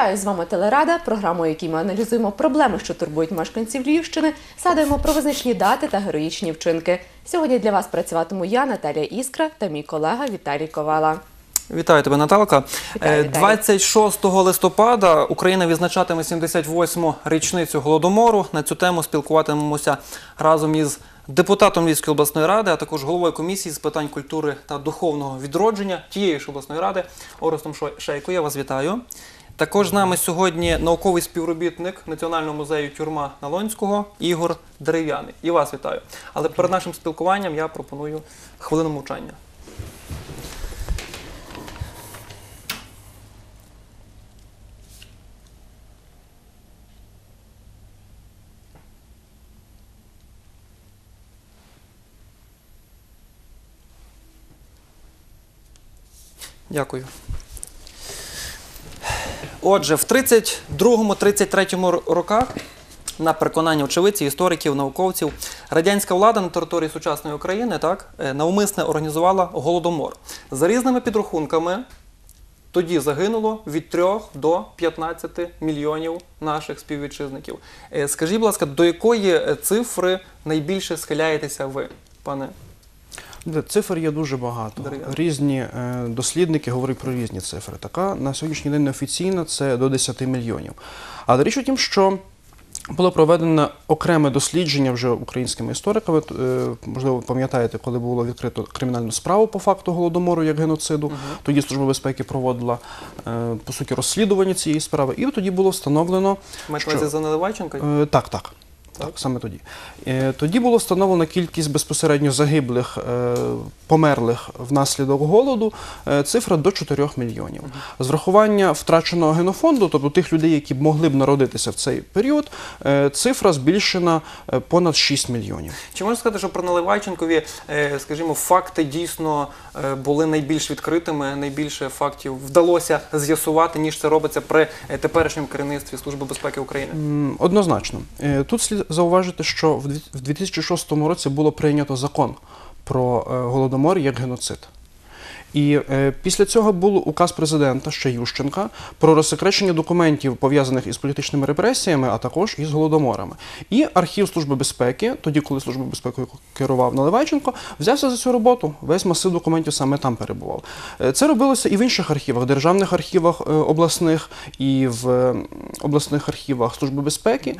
Вітаю з вами Телерада, програму, у якій ми аналізуємо проблеми, що турбують мешканців Львівщини, згадуємо про визначні дати та героїчні вчинки. Сьогодні для вас працюватиму я, Наталія Іскра, та мій колега Віталій Ковала. Вітаю тебе, Наталка. Вітаю, Е, вітаю. 26 листопада Україна відзначатиме 78-му річницю голодомору. На цю тему спілкуватимемося разом із депутатом Львівської обласної ради, а також головою комісії з питань культури та духовного відродження тієї ж обласної ради Орестом Шейко. Я вас вітаю. Також з нами сьогодні науковий співробітник Національного музею тюрма Налонського Ігор Дерев'яний. І вас вітаю. Але перед нашим спілкуванням я пропоную хвилину мовчання. Дякую. Отже, в 32-33 роках, на переконання очевидців, істориків, науковців, радянська влада на території сучасної України так, е, навмисне організувала голодомор. За різними підрахунками, тоді загинуло від 3 до 15 мільйонів наших співвітчизників. Е, Скажіть, будь ласка, до якої е, цифри найбільше схиляєтеся ви, пане? Де Цифр є дуже багато. Різні е, дослідники говорять про різні цифри. Така на сьогоднішній день неофіційна це до 10 мільйонів. Але річ у тім, що було проведено окреме дослідження вже українськими істориками. Е, Можливо, ви пам'ятаєте, коли було відкрито кримінальну справу по факту голодомору як геноциду. Тоді Служба безпеки проводила е, по суті розслідування цієї справи, і тоді було встановлено. Маєте Що? за Наливайченка? Е, Так, так. Так, саме тоді. Е, Тоді було встановлено кількість безпосередньо загиблих, е, померлих внаслідок голоду, е, цифра до 4 мільйонів. З врахування втраченого генофонду, тобто тих людей, які могли б народитися в цей період, цифра збільшена понад 6 мільйонів. Чи можна сказати, що про Наливайченкові, скажімо, факти дійсно були найбільш відкритими, найбільше фактів вдалося з'ясувати, ніж це робиться при е, теперішньому керівництві Служби безпеки України? Однозначно. Е, Тут слід зауважити, що в дві- в 2006 році було прийнято закон про е, голодомор як геноцид. І е, після цього був указ президента ще Ющенка про розсекречення документів, пов'язаних із політичними репресіями, а також із голодоморами. І архів Служби безпеки, тоді, коли Служба безпеки керував Наливайченко, взявся за цю роботу. Весь масив документів саме там перебував. Е, Це робилося і в інших архівах, державних архівах е, обласних, і в обласних архівах Служби безпеки.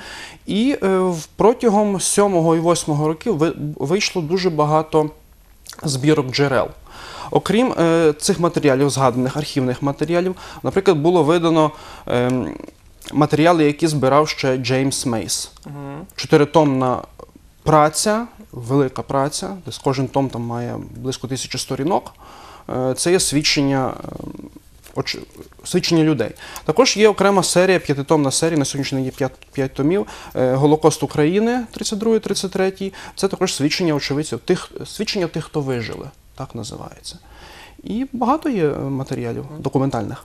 І е, протягом 7 і 8 років ви- вийшло дуже багато збірок джерел. Окрім е, цих матеріалів, згаданих архівних матеріалів, наприклад, було видано ем, матеріали, які збирав ще Джеймс Мейс. Чотиритомна праця, велика праця, десь кожен том там має близько тисячі сторінок. Е, Це є свідчення, ем, свідчення людей. Також є окрема серія, п'ятитомна серія, на сьогоднішній день є п'ять, п'ять томів. е, Голокост України 32-33. Це також свідчення очевидців, тих, свідчення тих, хто вижили, так називається. І багато є е, матеріалів документальних.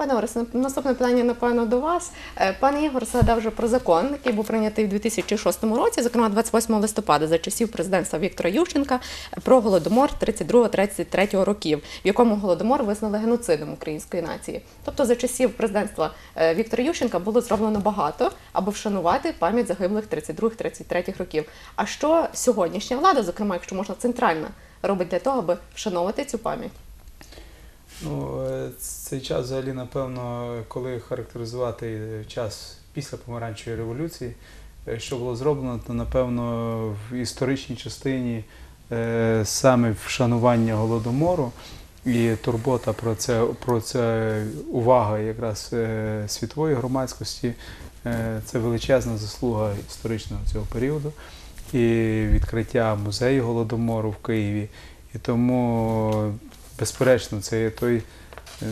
Пане Орес, наступне питання, напевно, до вас. Е, Пане Ігор згадав вже про закон, який був прийнятий в 2006 році, зокрема 28 листопада, за часів президентства Віктора Ющенка, про голодомор 32-33 років, в якому голодомор визнали геноцидом української нації. Тобто за часів президентства е, Віктора Ющенка було зроблено багато, аби вшанувати пам'ять загиблих 32-33 років. А що сьогоднішня влада, зокрема, якщо можна центральна, робить для того, аби вшановувати цю пам'ять? Ну, е, цей час взагалі, напевно, коли характеризувати час після помаранчевої революції, е, що було зроблено, то напевно в історичній частині е, саме вшанування голодомору і турбота про це, про це увага якраз світової громадськості, це величезна заслуга історичного цього періоду і відкриття музею голодомору в Києві. І тому безперечно, це є той е,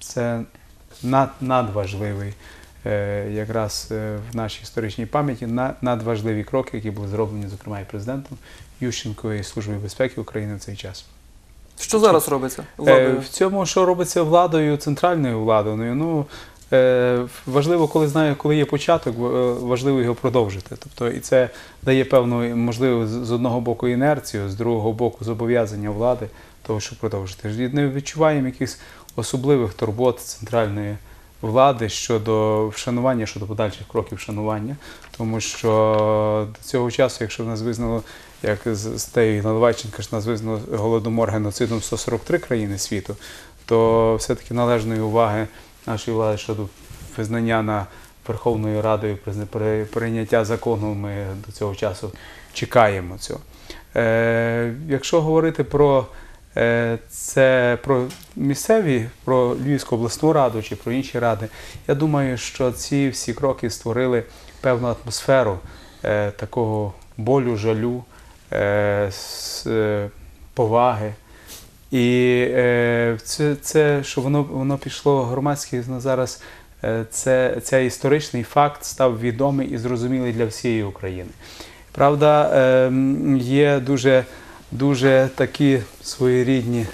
це над, надважливий е, якраз е, в нашій історичній пам'яті на- надважливі кроки, які були зроблені, зокрема, і президентом Ющенко і Службою безпеки України в цей час. Що зараз робиться владою? В цьому, що робиться владою, центральною владою, ну важливо, коли знає, коли є початок, важливо його продовжити. Тобто, і це дає певну, можливо, з одного боку інерцію, з другого боку зобов'язання влади того, щоб продовжити. Не відчуваємо якихось особливих турбот центральної влади щодо вшанування, щодо подальших кроків вшанування. Тому що до цього часу, якщо нас визнало, як з тієї Наливайченка ж нас визнало голодомор геноцидом 143 країни світу, то все-таки належної уваги нашої влади щодо визнання на Верховною Радою прийняття закону ми до цього часу чекаємо цього. Е, якщо говорити про це про місцеві, про Львівську обласну раду чи про інші ради, я думаю, що ці всі кроки створили певну атмосферу е, такого болю, жалю, е, е, поваги. І е, це, це, що воно, воно пішло громадське зараз, е, це, цей історичний факт став відомий і зрозумілий для всієї України. Правда, е, є дуже, дуже такі своєрідні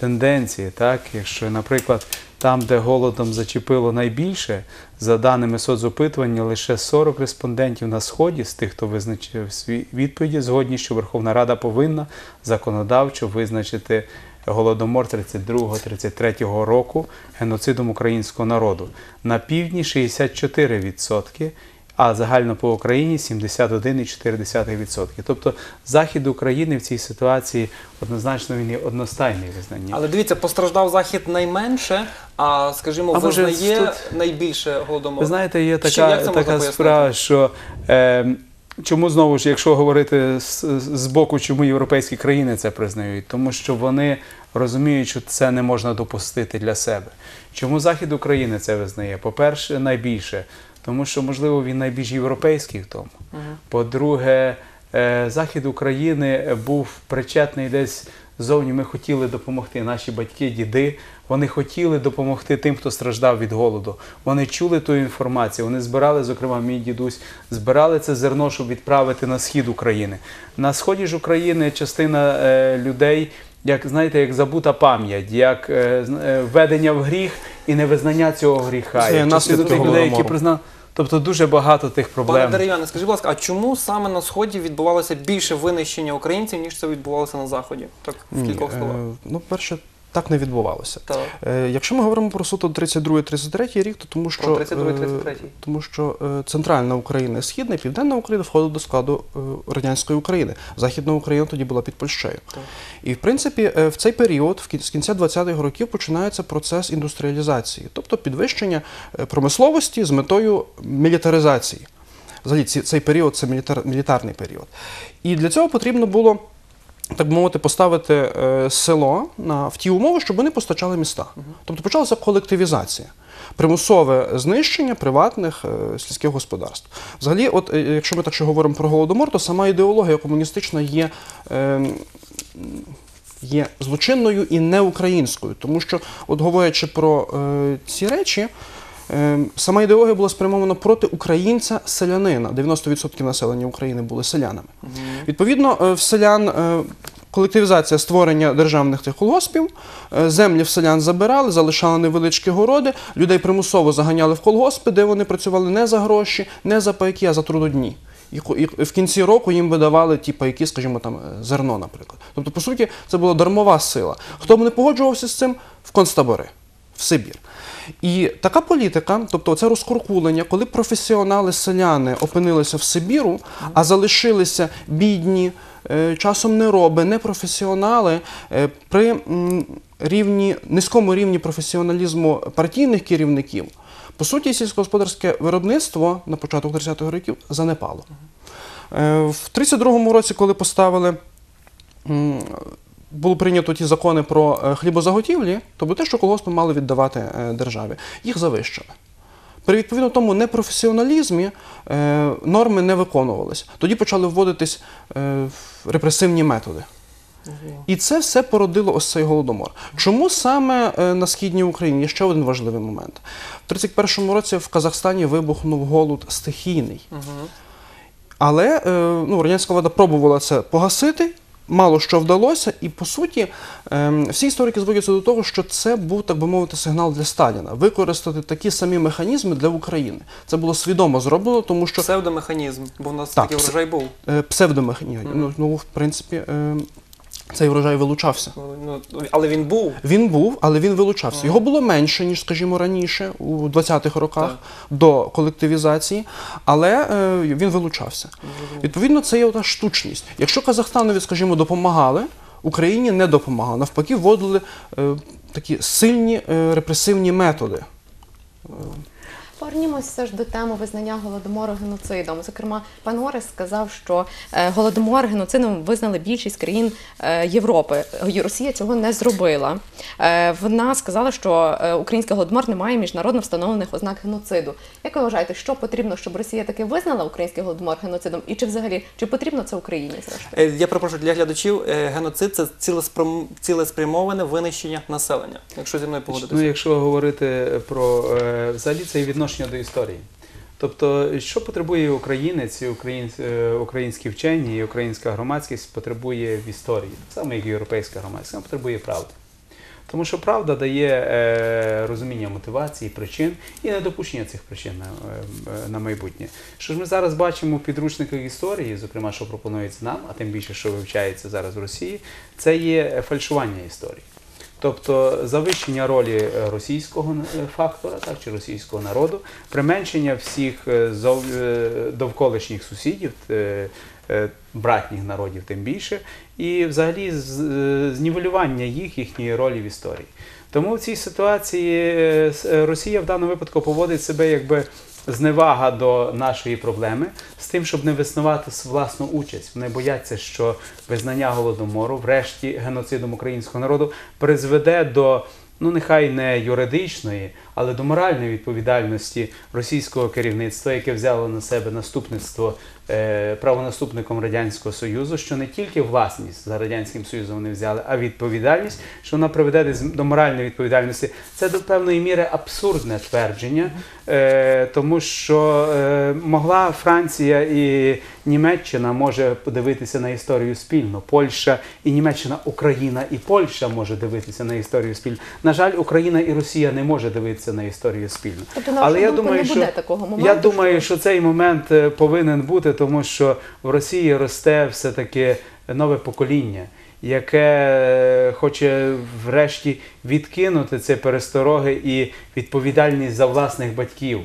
тенденції, так? Якщо, наприклад, там, де голодом зачепило найбільше, за даними соцопитування, лише 40 респондентів на сході з тих, хто визначив свій відповіді, згодні, що Верховна Рада повинна законодавчо визначити голодомор 32-33 року геноцидом українського народу. На півдні 64%, а загально по Україні 71,4%. Тобто захід України в цій ситуації однозначно він є одностайний визнання. Але дивіться, постраждав захід найменше, а скажімо, А може, визнає тут- найбільше голодомор. Ви знаєте, є така, можна така пояснити? справа, що е, чому знову ж, якщо говорити з, з боку, чому європейські країни це признають? Тому що вони розуміють, що це не можна допустити для себе. Чому Захід України це визнає? По-перше, найбільше, тому що, можливо, він найбільш європейський в тому. По-друге, е, Захід України був причетний десь зовні. Ми хотіли допомогти. Наші батьки, діди, вони хотіли допомогти тим, хто страждав від голоду. Вони чули ту інформацію. Вони збирали, зокрема, мій дідусь, збирали це зерно, щоб відправити на схід України. На сході ж України частина е, людей. Як знаєте, як забута пам'ять, як е, е, введення в гріх і невизнання цього гріха. Це тих людей, які Голодомору. признали. Тобто дуже багато тих Пане проблем. Дерев'яне, скажіть, будь ласка, а чому саме на сході відбувалося більше винищення українців, ніж це відбувалося на заході? Так, в кількох е, словах. Ну, перше, так не відбувалося. Так. Е, Якщо ми говоримо про суто 32-33 рік, то тому що, Про 32-33. е, тому що е, центральна Україна, східна і південна Україна входили до складу е, радянської України. Західна Україна тоді була під Польщею. Так. І в принципі, в цей період, в кін- з кінця 20-х років, починається процес індустріалізації, тобто підвищення промисловості з метою мілітаризації. Взагалі, цей період це мілітар, мілітарний період. І для цього потрібно було так би мовити, поставити е, село на, в ті умови, щоб вони постачали міста. Тобто почалася колективізація, примусове знищення приватних е, сільських господарств. Взагалі, от е, якщо ми так ще говоримо про голодомор, то сама ідеологія комуністична є. Е, Є злочинною і неукраїнською, тому що, от говорячи про е, ці речі, сама ідеологія була спрямована проти українця-селянина. 90% населення України були селянами. Відповідно, е, в селян е, колективізація створення державних тих колгоспів, е, землі в селян забирали, залишали невеличкі городи, людей примусово заганяли в колгоспи, де вони працювали не за гроші, не за пайки, а за трудодні. І в кінці року їм видавали ті пайки, скажімо, там зерно, наприклад. Тобто, по суті, це була дармова сила. Хто б не погоджувався з цим, в концтабори, в Сибір. І така політика, тобто це розкуркулення, коли професіонали селяни опинилися в Сибіру, а залишилися бідні, е, часом нероби, непрофесіонали е, при рівні, низькому рівні професіоналізму партійних керівників. По суті, сільськогосподарське виробництво на початок 30-х років занепало. Е, В 32-му році, коли поставили було прийнято ті закони про е, хлібозаготівлі, тобто те, що колгоспи мали віддавати е, державі, їх завищили. При відповідно тому непрофесіоналізмі е, норми не виконувалися. Тоді почали вводитись е, репресивні методи. І це все породило ось цей голодомор. Чому саме е, на східній Україні? Є ще один важливий момент. В 31-му році в Казахстані вибухнув голод стихійний. Але ну, радянська влада пробувала це погасити. Мало що вдалося, і по суті ем, всі історики зводяться до того, що це був, так би мовити, сигнал для Сталіна використати такі самі механізми для України. Це було свідомо зроблено, тому що Псевдомеханізм, бо в нас Так, такий врожай був. е, псевдомеханізм. Ну, ну, в принципі, е, цей врожай вилучався. Ну, але він був. Він був, але він вилучався. Його було менше, ніж, скажімо, раніше, у 20-х роках Так. до колективізації, але е, він вилучався. Відповідно, це є та штучність. Якщо Казахстанові, скажімо, допомагали, Україні не допомагали. Навпаки, вводили е, такі сильні е, репресивні методи. Повернімося все ж до теми визнання голодомору геноцидом. Зокрема, пан Орес сказав, що е, голодомор геноцидом визнали більшість країн е, Європи. Росія цього не зробила. Е, Вона сказала, що український голодомор не має міжнародно встановлених ознак геноциду. Як ви вважаєте, що потрібно, щоб Росія таки визнала український голодомор геноцидом? І чи взагалі чи потрібно це Україні? Зрештою? Я перепрошую для глядачів. Геноцид це цілеспрям- цілеспрямоване винищення населення. Якщо зі мною погодитися. Ну, якщо говорити про взагалі це і відношення до історії. Тобто, що потребує українець, е, українські вчені і українська громадськість потребує в історії, так само як і європейська громадськість, вона потребує правди. Тому що правда дає е, розуміння мотивації, причин і недопущення цих причин на, е, на майбутнє. Що ж ми зараз бачимо в підручниках історії, зокрема, що пропонується нам, а тим більше, що вивчається зараз в Росії, це є фальшування історії. Тобто завищення ролі е, російського е, фактора, так чи російського народу, применшення всіх е, довколишніх сусідів, братніх народів, тим більше, і взагалі знівелювання їх, їхньої ролі в історії. Тому в цій ситуації Росія в даному випадку поводить себе якби зневага до нашої проблеми з тим, щоб не виснувати власну участь. Вони бояться, що визнання голодомору, врешті геноцидом українського народу, призведе до. Ну, нехай не юридичної, але до моральної відповідальності російського керівництва, яке взяло на себе наступництво правонаступником Радянського Союзу, що не тільки власність за Радянським Союзом вони взяли, а відповідальність, що вона приведе до моральної відповідальності. Це до певної міри абсурдне твердження, е, тому що е, могла Франція і Німеччина може подивитися на історію спільно. Польща і Німеччина, Україна і Польща може дивитися на історію спільно. На жаль, Україна і Росія не може дивитися на історію спільно. Тобто, на вашу думку, не буде такого моменту, я думаю, що- що цей момент е, повинен бути, тому що в Росії росте все-таки нове покоління, яке е, хоче врешті відкинути ці перестороги і відповідальність за власних батьків.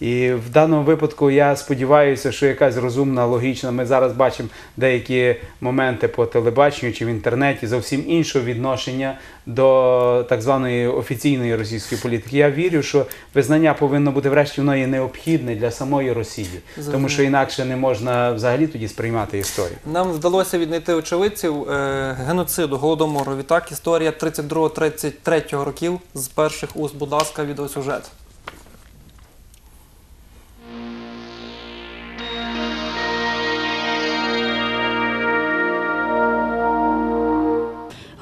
І в даному випадку я сподіваюся, що якась розумна, логічна. Ми зараз бачимо деякі моменти по телебаченню чи в інтернеті зовсім іншого відношення до так званої офіційної російської політики. Я вірю, що визнання повинно бути врешті воно є необхідне для самої Росії, тому що інакше не можна взагалі тоді сприймати історію. Нам вдалося віднайти очевидців е, геноциду голодомору. Відтак, історія 32-33 років з перших уст, будь ласка, відеосюжет.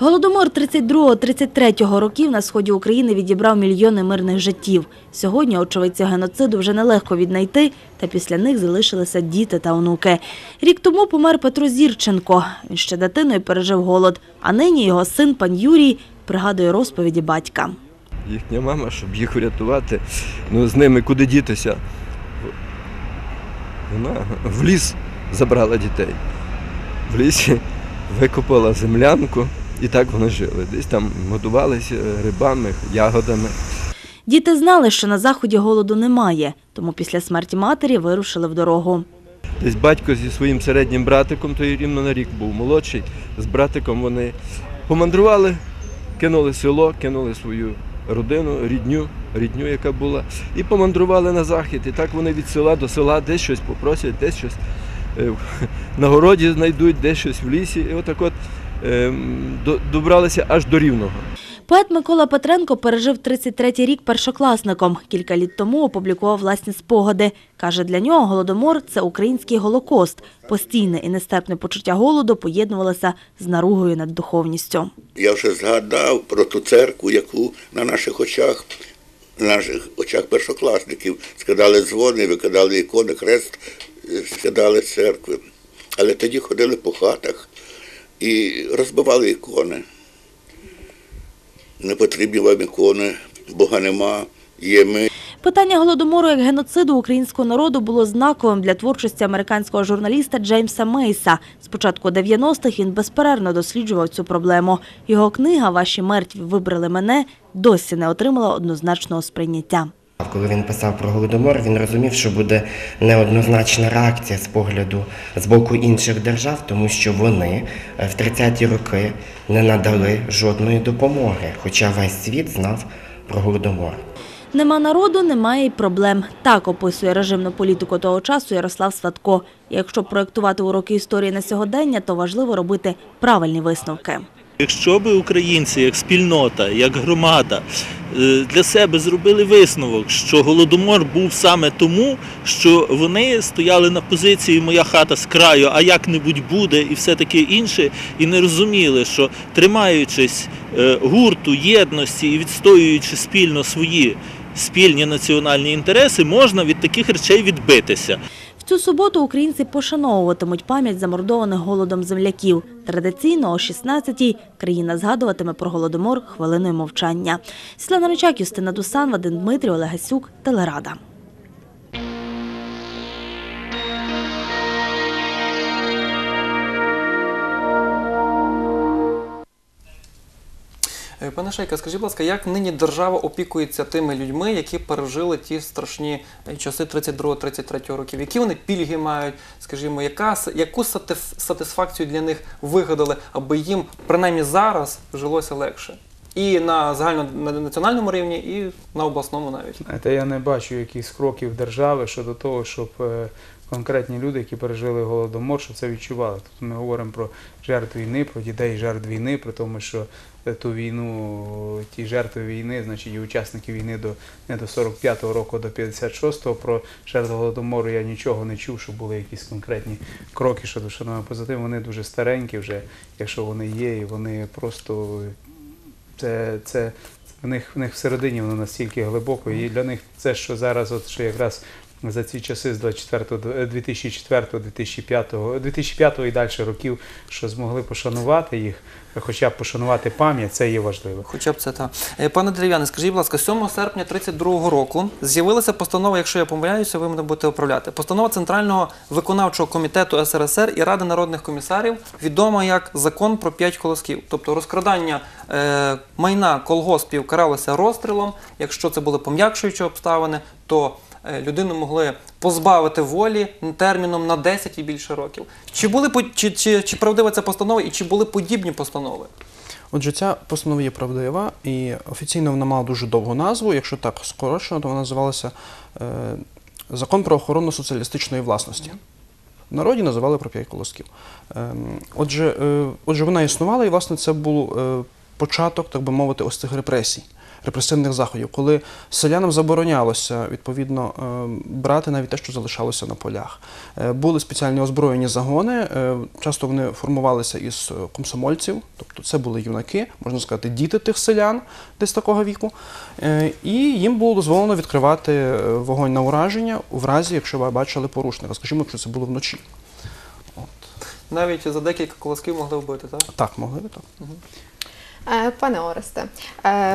Голодомор 32-33 років на сході України відібрав мільйони мирних життів. Сьогодні очевидця геноциду вже нелегко віднайти, та після них залишилися діти та онуки. Рік тому помер Петро Зірченко. Він ще дитиною пережив голод, а нині його син пан Юрій пригадує розповіді батька. їхня мама, щоб їх врятувати. Ну, з ними куди дітися? Вона в ліс забрала дітей. В лісі викопала землянку і так вони жили. Десь там годувалися рибами, ягодами. Діти знали, що на заході голоду немає, тому після смерті матері вирушили в дорогу. Десь батько зі своїм середнім братиком, той рівно на рік був молодший, з братиком вони помандрували, кинули село, кинули свою родину, рідню, рідню, яка була, і помандрували на захід. І так вони від села до села десь щось попросять, десь щось е, на городі знайдуть, десь щось в лісі. І отак от добралися аж до рівного. Поет Микола Петренко пережив 33-й рік першокласником. Кілька літ тому опублікував власні спогади. Каже, для нього голодомор – це український голокост. Постійне і нестерпне почуття голоду поєднувалося з наругою над духовністю. Я вже згадав про ту церкву, яку на наших очах, на наших очах першокласників скидали дзвони, викидали ікони, хрест е, скидали церкви. Але тоді ходили по хатах і розбивали ікони. Не потрібні вам ікони, Бога нема, є ми. Питання голодомору як геноциду українського народу було знаковим для творчості американського журналіста Джеймса Мейса. З початку 90-х він безперервно досліджував цю проблему. Його книга Ваші мертві вибрали мене досі не отримала однозначного сприйняття. Коли він писав про голодомор, він розумів, що буде неоднозначна реакція з погляду з боку інших держав, тому що вони е, в 30-ті роки не надали жодної допомоги, хоча весь світ знав про голодомор. Нема народу, немає й проблем. Так описує режимну політику того часу Ярослав Сватко. Якщо проєктувати уроки історії на сьогодення, то важливо робити правильні висновки. Якщо би українці, як спільнота, як громада е, для себе зробили висновок, що голодомор був саме тому, що вони стояли на позиції Моя хата з краю, а як-небудь буде, і все таке інше, і не розуміли, що тримаючись е, гурту, єдності і відстоюючи спільно свої спільні національні інтереси, можна від таких речей відбитися. Цю суботу українці пошановуватимуть пам'ять замордованих голодом земляків. Традиційно о 16-й країна згадуватиме про голодомор хвилиною мовчання. Світлана Ричак, Юстина Дусан, Вадим Дмитрій, Олег Гасюк, Телерада. Пане Шейка, скажіть, будь ласка, як нині держава опікується тими людьми, які пережили ті страшні е, часи 32-33 років? Які вони пільги мають? Скажімо, яка, яку сатисфакцію для них вигадали, аби їм принаймні зараз жилося легше? І на загальнонаціональному рівні, і на обласному навіть. Знаєте, я не бачу якихось кроків держави щодо того, щоб е, конкретні люди, які пережили голодомор, щоб це відчували. Тут ми говоримо про жертв війни, про дітей жертв війни, про тому, що е, ту війну, ті жертви війни, значить і учасники війни до не до 45-го року, до 56-го, про жертв голодомору я нічого не чув, що були якісь конкретні кроки щодо шановного позитиву. Вони дуже старенькі вже, якщо вони є, і вони просто це, це в них, в них всередині воно настільки глибоко, і для них це, що зараз, от що якраз за ці часи з 24, до- 2004, 2005, 2005 і далі років, що змогли пошанувати їх, хоча б пошанувати пам'ять, це є важливо. Хоча б це так. Е, Пане Дерев'яне, скажіть, будь ласка, 7 серпня 32 року з'явилася постанова, якщо я помиляюся, ви мене будете управляти. Постанова Центрального виконавчого комітету СРСР і Ради народних комісарів, відома як закон про п'ять колосків. Тобто розкрадання е, майна колгоспів каралося розстрілом. Якщо це були пом'якшуючі обставини, то людину могли позбавити волі терміном на 10 і більше років. Чи були чи, чи, чи правдива ця постанова і чи були подібні постанови? Отже, ця постанова є правдива, і офіційно вона мала дуже довгу назву. Якщо так скорочено, то вона називалася е, Закон про охорону соціалістичної власності. В народі називали про п'ять колосків. Ем, Отже, е, отже, вона існувала, і власне це був е, початок, так би мовити, ось цих репресій, репресивних заходів, коли селянам заборонялося відповідно е, брати навіть те, що залишалося на полях. Е, Були спеціальні озброєні загони. е, Часто вони формувалися із комсомольців, тобто це були юнаки, можна сказати, діти тих селян десь такого віку. І їм було дозволено відкривати вогонь на ураження в разі, якщо ви бачили порушника, скажімо, якщо це було вночі. Навіть за декілька колосків могли вбити, так? Так, могли так. Е, Пане Оресте, е,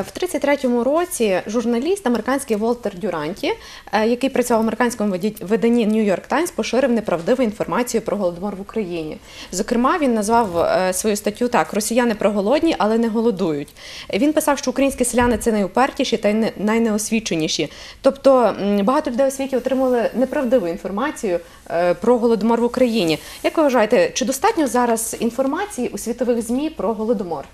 в 33-му році журналіст американський Волтер Дюранті, е, який працював в американському виданні York Times, поширив неправдиву інформацію про голодомор в Україні. Зокрема, він назвав е, свою статтю так: Росіяни проголодні, але не голодують. Він писав, що українські селяни це найупертіші та найнеосвіченіші. Тобто багато людей у світі отримали неправдиву інформацію е, про голодомор в Україні. Як ви вважаєте, чи достатньо зараз інформації у світових ЗМІ про голодомор?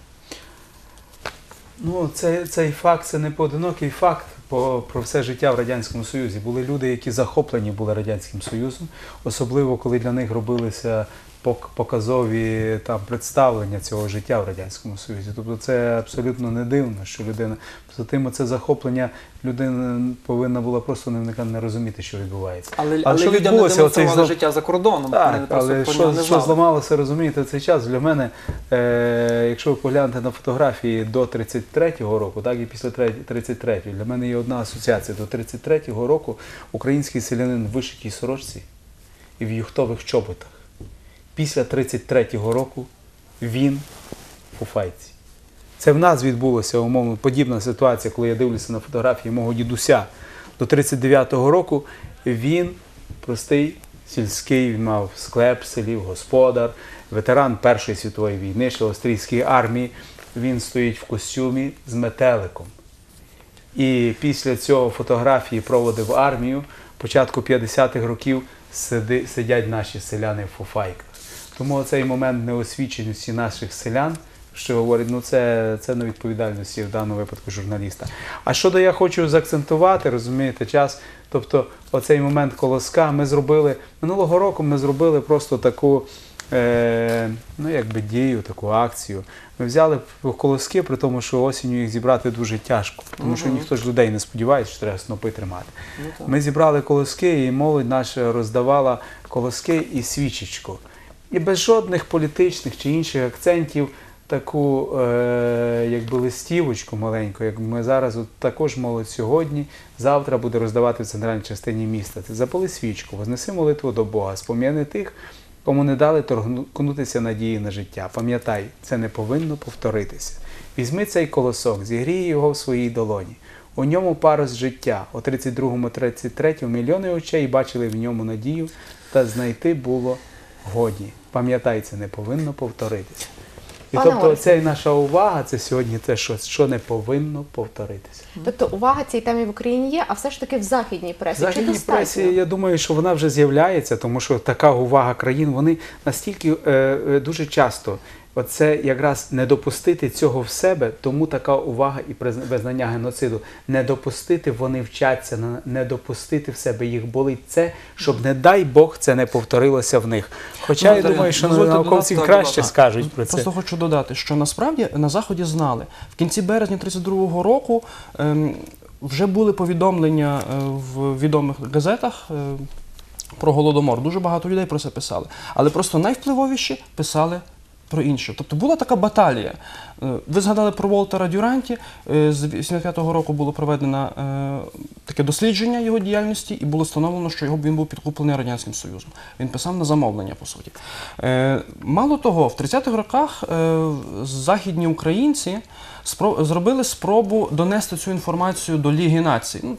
Ну, це, цей факт це не поодинокий факт по, про все життя в Радянському Союзі. Були люди, які захоплені були Радянським Союзом, особливо коли для них робилися показові там представлення цього життя в Радянському Союзі. Тобто це абсолютно не дивно, що людина за тим це захоплення людина повинна була просто не, не розуміти, що відбувається. Але, Але що людям не відбулося оцей життя за кордоном. Так, але що, не що зламалося, розумієте, цей час для мене, е, якщо ви поглянете на фотографії до 33-го року, так і після 33-го, для мене є одна асоціація. До 33-го року український селянин в вишитій сорочці і в юхтових чоботах. Після 33-го року він у файці. Це в нас відбулося умовно подібна ситуація, коли я дивлюся на фотографії мого дідуся до 39-го року він простий сільський, він мав склеп в селі, господар, ветеран Першої світової війни, ще австрійської армії. Він стоїть в костюмі з метеликом. І після цього фотографії проводив армію. Початку 50-х років сидять наші селяни в фуфайках. Тому цей момент неосвіченості наших селян, що говорить, ну це, це на відповідальності в даному випадку журналіста. А щодо я хочу заакцентувати, розумієте, час. Тобто, оцей момент колоска ми зробили минулого року. Ми зробили просто таку. Е, ну, якби дію, таку акцію. Ми взяли колоски, при тому, що осінню їх зібрати дуже тяжко, тому що ніхто ж людей не сподівається, що треба снопи тримати. Ми зібрали колоски, і молодь наша роздавала колоски і свічечку. І без жодних політичних чи інших акцентів таку е, якби листівочку маленьку, як ми зараз от також молодь сьогодні, завтра буде роздавати в центральній частині міста. Це запали свічку, вознеси молитву до Бога, спом'яни тих, кому не дали торкнутися надії на життя. Пам'ятай, це не повинно повторитися. Візьми цей колосок, зігрій його в своїй долоні. У ньому парус життя. У 32-33 мільйони очей бачили в ньому надію, та знайти було годі. Пам'ятай, це не повинно повторитися. І Пане тобто, це наша увага, це сьогодні те, що, що не повинно повторитися. Тобто увага цій темі в Україні є, а все ж таки в західній пресі. В західній Чи пресі, я думаю, що вона вже з'являється, тому що така увага країн, вони настільки е, е, дуже часто. Оце якраз не допустити цього в себе, тому така увага і визнання геноциду. Не допустити, вони вчаться, не допустити в себе їх болить це, щоб, не дай Бог, це не повторилося в них. Хоча Ну, я думаю, що дозвольте науковці додати, краще так. скажуть про це. Просто хочу додати, що насправді на заході знали в кінці березня 32-го року. ем, вже були повідомлення е, в відомих газетах. е, Про голодомор дуже багато людей про це писали, але просто найвпливовіші писали про інше. Тобто була така баталія. Е, Ви згадали про Волтера Дюранті. Е, З 85-го року було проведено е, таке дослідження його діяльності, і було встановлено, що його він був підкуплений радянським союзом. Він писав на замовлення, по суті. Мало того, в 30-х роках західні українці зробили спробу донести цю інформацію до Ліги націй. Ну,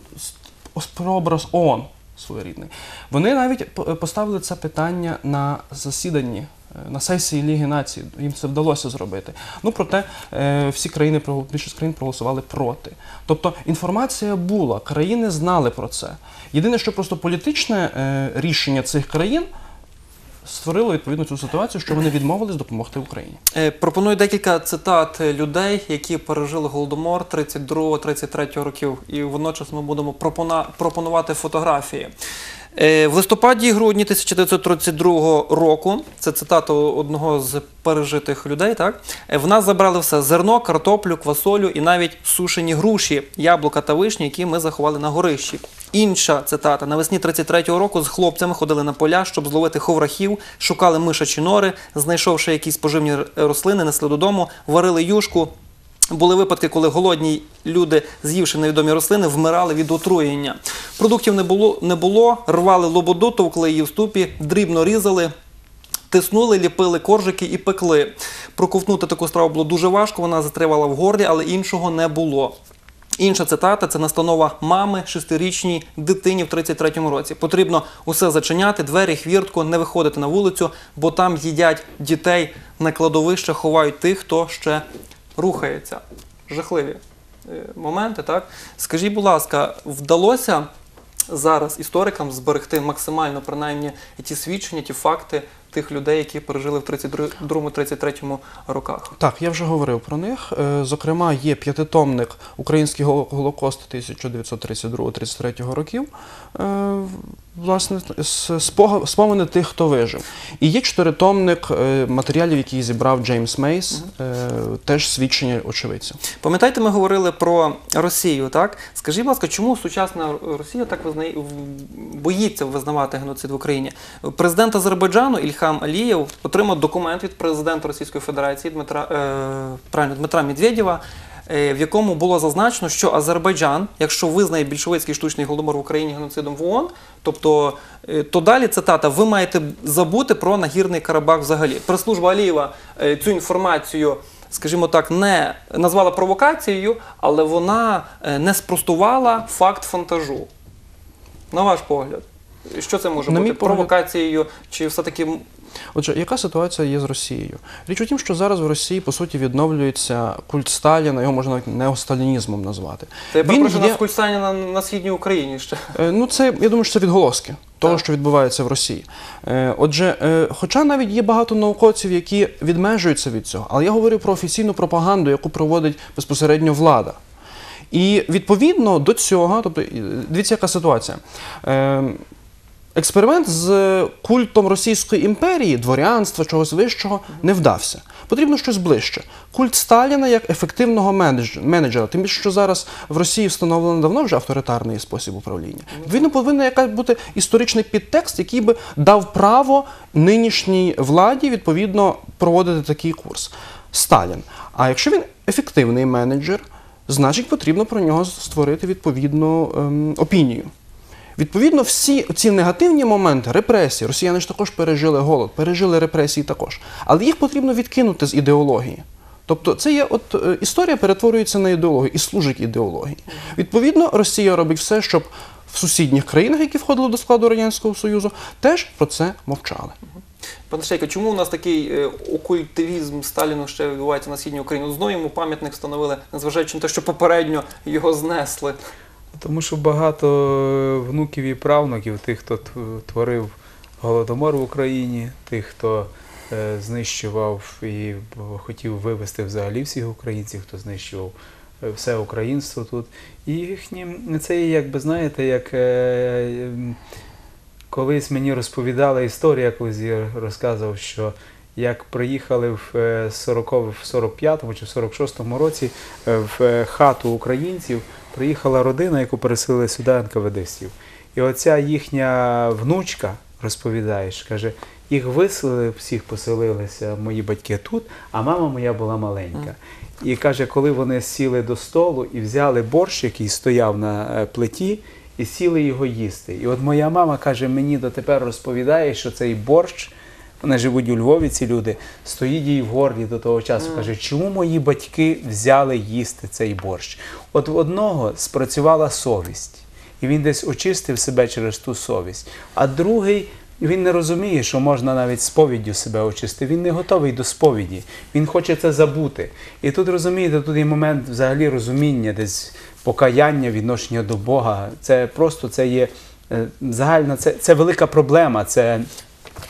прообраз ООН своєрідний. Вони навіть поставили це питання на засіданні. Е, На сесії Ліги націй їм це вдалося зробити. Ну проте е, всі країни більшість країн проголосували проти. Тобто інформація була, країни знали про це. Єдине, що просто політичне е, рішення цих країн створило відповідно цю ситуацію, що вони відмовились допомогти Україні. Пропоную декілька цитат людей, які пережили голодомор 32-33 років, і водночас ми будемо пропонувати фотографії. Е, В листопаді і грудні 1932 року, це цитата одного з пережитих людей, так? е, В нас забрали все: зерно, картоплю, квасолю і навіть сушені груші, яблука та вишні, які ми заховали на горищі. Інша цитата: навесні 33-го року з хлопцями ходили на поля, щоб зловити ховрахів, шукали мишачі нори, знайшовши якісь поживні рослини, несли додому, варили юшку. Були випадки, коли голодні люди, з'ївши невідомі рослини, вмирали від отруєння. Продуктів не було, не було рвали лободу, товкли її в ступі, дрібно різали, Тиснули, ліпили коржики і пекли. Проковтнути таку страву було дуже важко, вона затривала в горлі, але іншого не було. Інша цитата це настанова мами шестирічній дитині в 33-му році. Потрібно усе зачиняти, двері, хвіртку, не виходити на вулицю, бо там їдять дітей на кладовище, ховають тих, хто ще рухається. Жахливі е, моменти, так? Скажіть, будь ласка, вдалося зараз історикам зберегти максимально принаймні ті свідчення, ті факти тих людей, які пережили в 32-33 роках? Так, я вже говорив про них. Е, Зокрема, є п'ятитомник Український Голо- Голокост 1932-33 років. Власне, спомини тих, хто вижив. І є чотиритомник е, матеріалів, які зібрав Джеймс Мейс, е, теж свідчення очевидців. Пам'ятаєте, ми говорили про Росію, так? Скажіть, будь ласка, чому сучасна Росія так визнає, боїться визнавати геноцид в Україні? Президент Азербайджану Ільхам Алієв отримав документ від президента Російської Федерації Дмитра, е, правильно, Дмитра Медведєва, в якому було зазначено, що Азербайджан, якщо визнає більшовицький штучний голодомор в Україні геноцидом в ООН, тобто е, то далі цитата, ви маєте забути про нагірний Карабах взагалі. Прес-служба Алієва е, цю інформацію скажімо так, не назвала провокацією, але вона е, не спростувала факт фантажу. На ваш погляд, що це може На бути? Провокацією чи все-таки м, Отже, яка ситуація є з Росією? Річ у тім, що зараз в Росії по суті відновлюється культ Сталіна, його можна навіть неосталінізмом назвати. Це перепрошую, є- на скульстані на, на східній Україні ще. Е, Ну, це я думаю, що це відголоски того, Так. що відбувається в Росії. Е, Отже, е, хоча навіть є багато науковців, які відмежуються від цього, але я говорю про офіційну пропаганду, яку проводить безпосередньо влада. І відповідно до цього, тобто, дивіться, яка ситуація. Експеримент з культом Російської імперії, дворянства, чогось вищого, не вдався. Потрібно щось ближче. Культ Сталіна як ефективного менеджера. Тим більше, що зараз в Росії встановлено давно вже авторитарний спосіб управління. Відповідно, повинен якась бути історичний підтекст, який би дав право нинішній владі відповідно проводити такий курс. Сталін. А якщо він ефективний менеджер, значить потрібно про нього створити відповідну ем, опінію. Відповідно, всі ці негативні моменти, репресії, росіяни ж також пережили голод, пережили репресії також. Але їх потрібно відкинути з ідеології. Тобто, це є от е, історія перетворюється на ідеологію і служить ідеології. Відповідно, Росія робить все, щоб в сусідніх країнах, які входили до складу Радянського Союзу, теж про це мовчали. Пане Шейко, чому у нас такий е, окультивізм Сталіну ще відбувається на східній Україні? Знову йому пам'ятник встановили, незважаючи на те, що попередньо його знесли. Тому що багато е, внуків і правнуків, тих, хто творив голодомор в Україні, тих, хто е, знищував і хотів вивести взагалі всіх українців, хто знищував е, все українство тут. І їхнім це є, якби знаєте, як колись мені розповідала історія, колись я розказував, що як приїхали в е, 40, в 45-му чи в 46-му році в хату українців, приїхала родина, яку переселили сюди НКВДстів. І оця їхня внучка розповідає, каже, їх виселили, всіх поселилися, мої батьки тут, а мама моя була маленька. І каже, коли вони сіли до столу і взяли борщ, який стояв на е, плиті, і сіли його їсти. І от моя мама каже, мені дотепер розповідає, що цей борщ, вони живуть у Львові, ці люди, стоїть їй в горлі до того часу. Каже, чому мої батьки взяли їсти цей борщ? От в одного спрацювала совість, і він десь очистив себе через ту совість. А другий. Він не розуміє, що можна навіть сповіддю себе очистити. Він не готовий до сповіді. Він хоче це забути. І тут розумієте, тут є момент взагалі розуміння, десь покаяння, відношення до Бога. Це просто це є е, загальна, це, це велика проблема. Це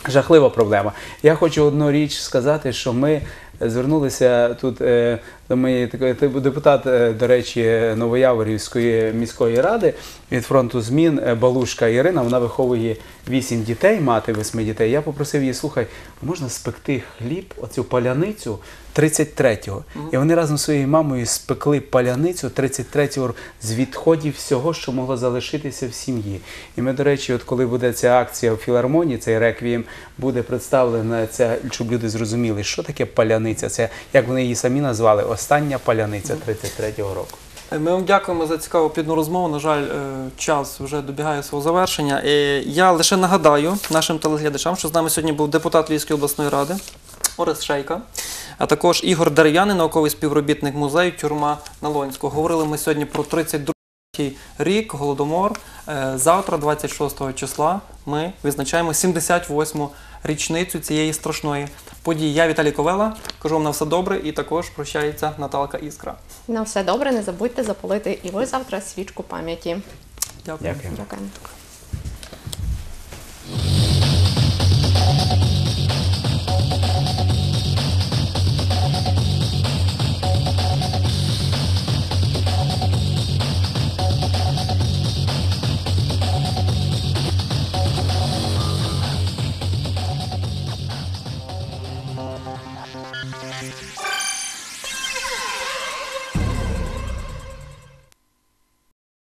жахлива проблема. Я хочу одну річ сказати, що ми звернулися тут е, до моєї такої депутат, е, до речі, Новояворівської міської ради від фронту змін е, Балушка Ірина. Вона виховує вісім дітей, мати восьми дітей. Я попросив її, слухай, можна спекти хліб, оцю паляницю 33-го. І вони разом зі своєю мамою спекли паляницю 33-го з відходів всього, що могло залишитися в сім'ї. І ми, до речі, от коли буде ця акція в філармонії, цей реквієм буде представлена ця, щоб люди зрозуміли, що таке паляниця. Це як вони її самі назвали, остання паляниця 33-го року. Ми вам дякуємо за цікаву плідну розмову. На жаль, е, час вже добігає свого завершення. Я лише нагадаю нашим телеглядачам, що з нами сьогодні був депутат Львівської обласної ради Орес Шейка, а також Ігор Дерев'яний, науковий співробітник музею Тюрма Налонського. Говорили ми сьогодні про 32-й рік, голодомор. Е, Завтра, 26 числа, ми відзначаємо 78-му річницю цієї страшної події. Я Віталій Ковела, кажу вам на все добре і також прощається Наталка Іскра. На все добре, не забудьте запалити і ви завтра свічку пам'яті. Дякую. Дякую.